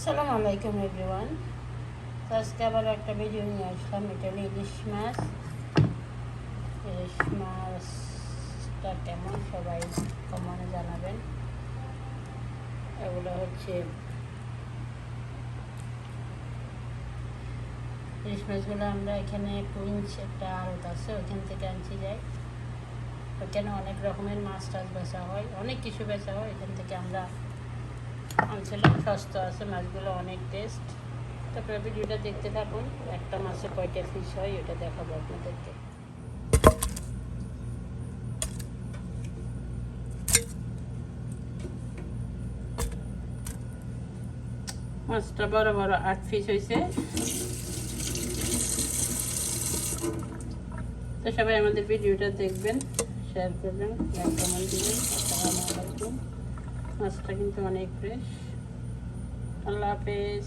আসসালামু আলাইকুম, এভরিওয়ান। আজকে আবার একটা ভিডিও নিয়ে আসলাম। এটা হলো ইলিশ মাছ ইলিশ মাছটা কেমন সবাই কমনে জানাবেন। এগুলো হচ্ছে ইলিশ মাছগুলো আমরা এখানে কুইন্স একটা আড়ত আছে, ওইখান থেকে আনছি যাই। ওইখানে অনেক রকমের মাছ টাছ বেচা হয়। অনেক কিছু বেচা হয়। এখান থেকে আমরা আনছিলাম সস্তা আছে, মাছগুলো অনেক টেস্ট তারপরে ভিডিওটা দেখতে থাকুন, একটা মাছে কয়টা ফিশ হয় ওটা দেখাবো আপনাদেরকে। মাছটা বড় বড় আট পিস হয়েছে তো সবাই আমাদের ভিডিওটা দেখবেন শেয়ার করবেন লাইক কমেন্ট দিবেন মাছটা কিন্তু অনেক ফ্রেশ আল্লাহ হাফেজ।